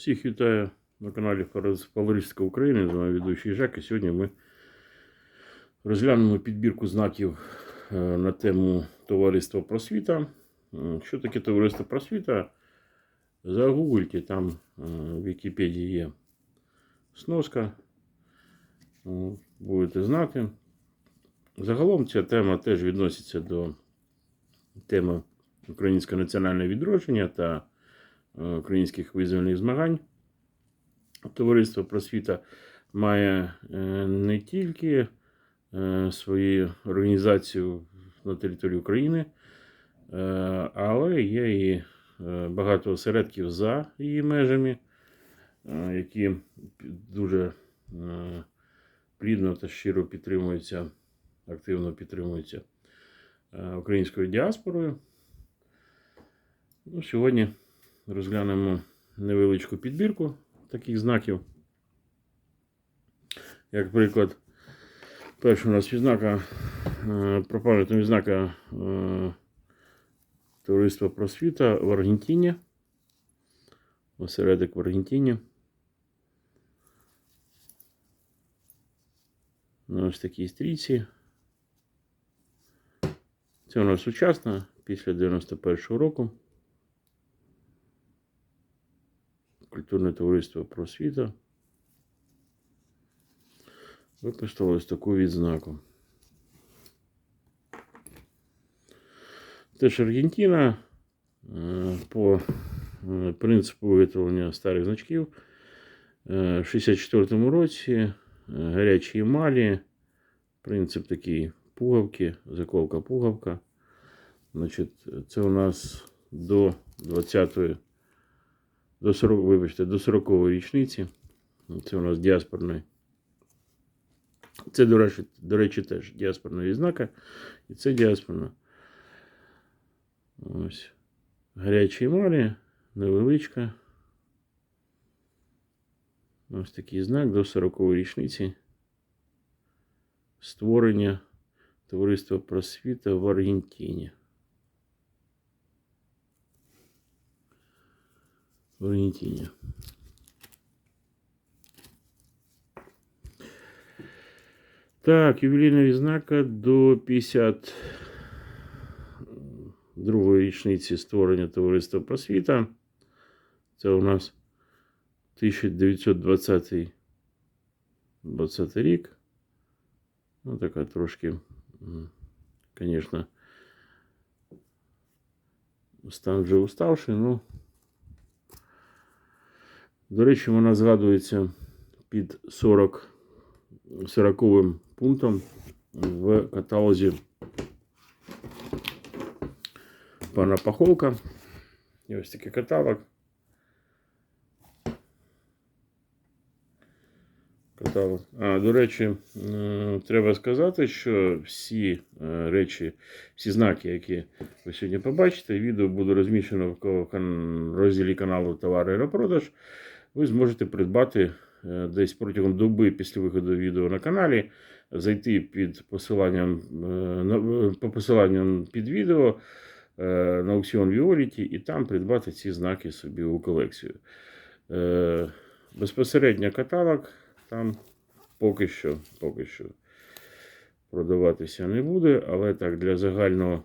Всіх вітаю на каналі Павловська України. З вами ведучий Жак. І сьогодні ми розглянемо підбірку знаків е, на тему Товариства Просвіта. Що таке Товариство Просвіта? Загугльте, там е, в Вікіпедії є сноска. Будете знати. Загалом ця тема теж відноситься до теми Українського національного відродження та українських визвольних змагань. Товариство просвіта має е, не тільки е, свою організацію на території України, е, але є і е, багато осередків за її межами, е, які дуже е, плідно та щиро підтримуються, активно підтримуються е, українською діаспорою. Ну, сьогодні розглянемо невеличку підбірку таких знаків. Як приклад, перша у нас відзнака е, про відзнака е, Товариства просвіта в Аргентині. Осередок в Аргентині. На ось такій стрічці. Це у нас сучасна після 91-го року. Культурне товариство просвіта випустило ось таку відзнаку. Теж Аргентина е, по е, принципу виготовлення старих значків е, в 64-му році гарячі емалі, принцип такий пуговки, заколка пуговка. Значить, це у нас до 20-ї до 40, вибачте, до 40-ї річниці. Це у нас діаспорний. Це, до речі, до речі, теж діаспорна відзнака. І це діаспорна. Ось. Гарячі емалі, невеличка. Ось такий знак до 40-ї річниці. Створення Товариства просвіта в Аргентині. в Аргентині. Так, ювілейна відзнака до 52-ї річниці створення Товариства Просвіта. Це у нас 1920 20 рік. Ну, така трошки, звісно, стан вже уставший, ну. До речі, вона згадується під 40 40 пунктом в каталозі пана Пахолка. І ось такий каталог. Каталог. А, до речі, треба сказати, що всі е, речі, всі знаки, які ви сьогодні побачите, відео буде розміщено в розділі каналу Товари на продаж ви зможете придбати е, десь протягом доби після виходу відео на каналі, зайти під посиланням е, по посиланням під відео е, на аукціон Violet і там придбати ці знаки собі у колекцію. Е, Безпосередньо каталог там поки що, поки що продаватися не буде, але так для загального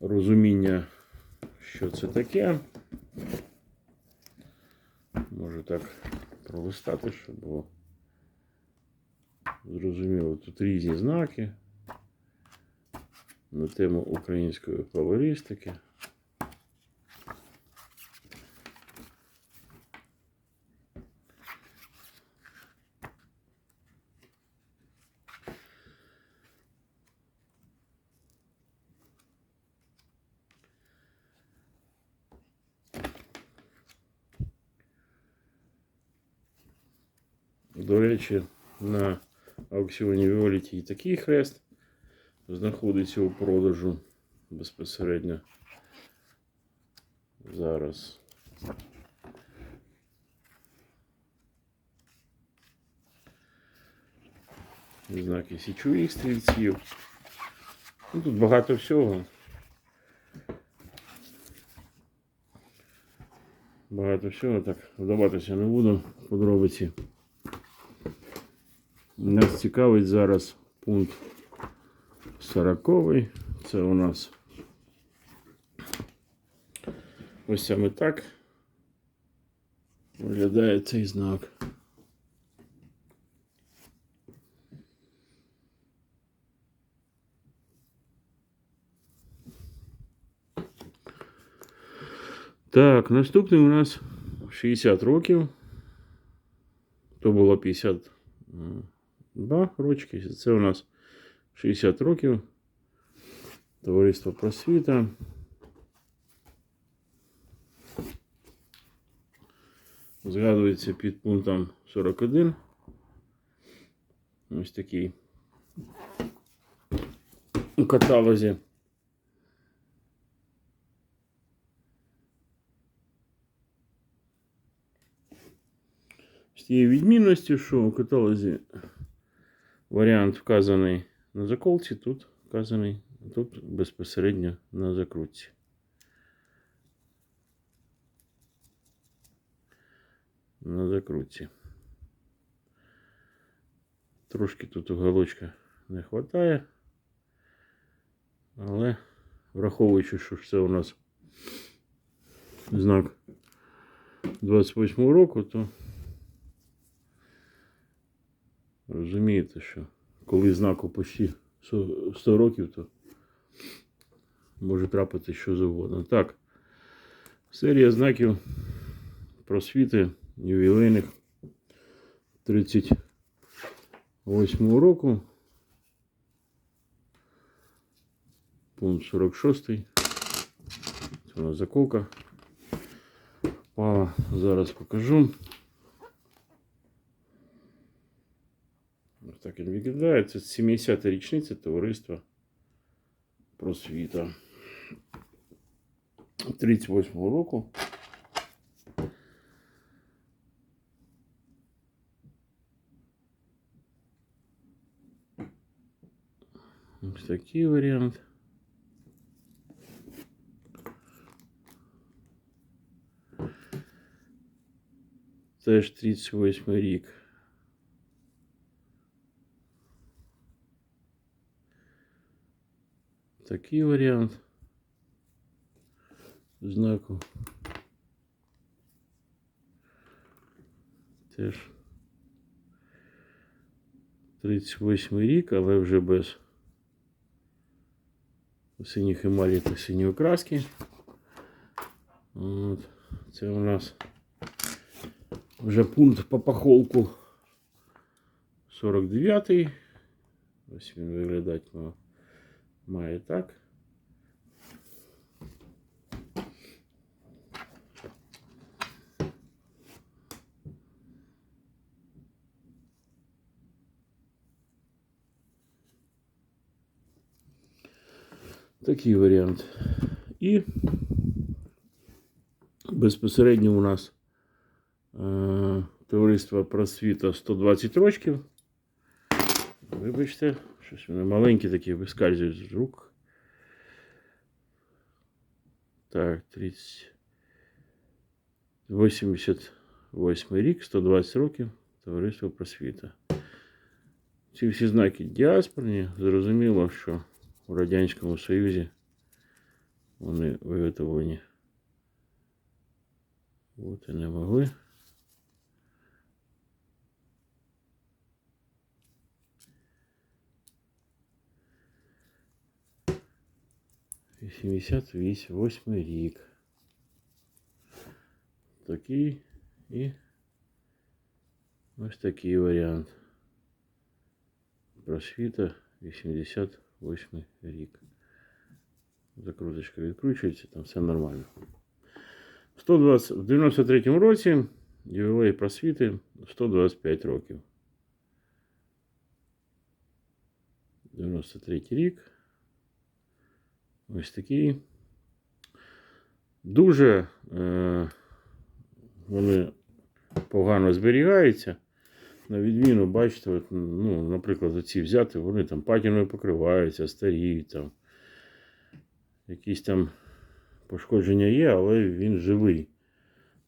розуміння, що це таке. Можу так пролистати, щоб було зрозуміло. Тут різні знаки на тему української фавористики. До речі, на аукціоні Віоліті і такий хрест знаходиться у продажу безпосередньо зараз. Знаки січових стрільців. Ну, тут багато всього. багато всього. Так, вдаватися не буду подробиці. Нас цікавить зараз пункт 40. Це у нас ось саме так виглядає цей знак. Так, наступний у нас 60 років. То було 52 рочки. Це у нас 60 років. Товариство просвіта. Згадується під пунктом 41. Ось такий у каталозі. З тією відмінністю, що у каталозі варіант вказаний на заколці, тут вказаний тут безпосередньо на закрутці. На закрутці. Трошки тут уголочка не вистачає, але враховуючи, що це у нас знак 28 року, то розумієте, що коли знаку почти 100 100 років, то може трапити що завгодно. Так, серія знаків просвіти ювілейних 38 року. Пункт 46. Це у нас заколка. Пала. Зараз покажу. так він виглядає. Це 70-та річниця товариства просвіта. 38 року. Ось такий варіант. Теж 38 рік. Такий варіант знаку. Теж 38 рік, але вже без синіх емалі та синьої краски. От. Це у нас вже пункт по пахолку 49. Ось він виглядати має. Має так. Такий варіант. І безпосередньо у нас е, товариство просвіта 120 рочків. Вибачте, щось вони маленькі такі вискальзують з рук. Так, 30. 88 рік, 120 років, товариство просвіта. Ці всі знаки діаспорні, зрозуміло, що у Радянському Союзі вони виготовлені. От і не могли. Вісімдесят восьмий рік. Такий і ось такий варіант. Просвіта 88 рік. Закруточка відкручується, там все нормально. 120, в 93-му році ювілей просвіти 125 років. 93 рік. Ось такий. Дуже е, вони погано зберігаються. На відміну, бачите, от, ну, наприклад, оці взяти, вони там патіною покриваються, старіють там. Якісь там пошкодження є, але він живий.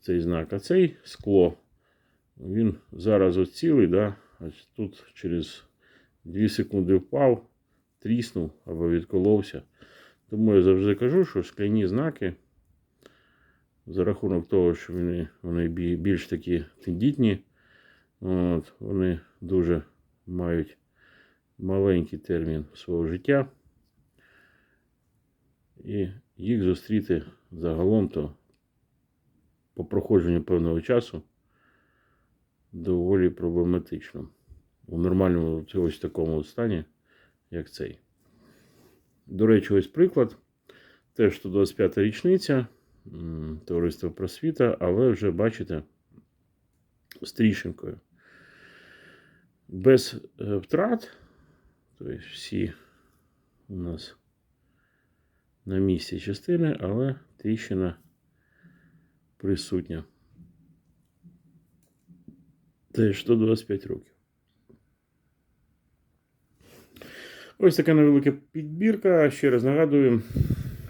цей знак. А цей скло, він зараз ось цілий, да? а тут через 2 секунди впав, тріснув або відколовся. Тому я завжди кажу, що скляні знаки за рахунок того, що вони, вони більш такі тендітні, от, вони дуже мають маленький термін свого життя. І їх зустріти загалом то по проходженню певного часу доволі проблематично. У нормальному ось такому стані, як цей. До речі, ось приклад. Теж 125 річниця м, товариства просвіта, але вже бачите з тріщинкою. Без е, втрат, тобто всі у нас на місці частини, але тріщина присутня. Теж 125 років. Ось така невелика підбірка. Ще раз нагадую,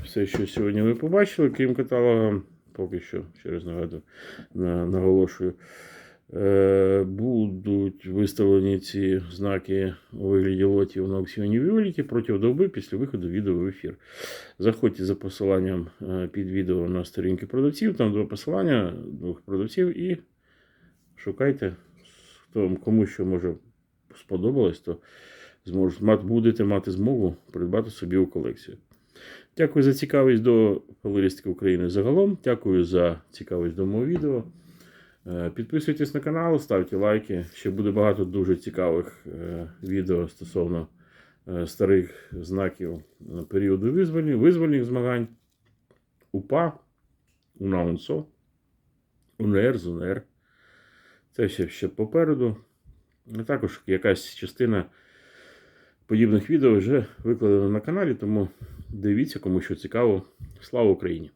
все, що сьогодні ви побачили, крім каталога, поки що, ще раз нагадую, наголошую. Е, будуть виставлені ці знаки у вигляді лотів на аукціоні Віоліті протягом доби після виходу відео в ефір. Заходьте за посиланням е, під відео на сторінки продавців, там два посилання двох продавців і шукайте, хто кому що може сподобалось, то мати, будете мати змогу придбати собі у колекцію. Дякую за цікавість до фалеристики України загалом. Дякую за цікавість до мого відео. Е, Підписуйтесь на канал, ставте лайки. Ще буде багато дуже цікавих е, відео стосовно е, старих знаків періоду визвольних, визвольних змагань. УПА, УНАУНСО, УНР, ЗУНР. Це ще, ще попереду. А також якась частина подібних відео вже викладено на каналі, тому дивіться, кому що цікаво. Слава Україні!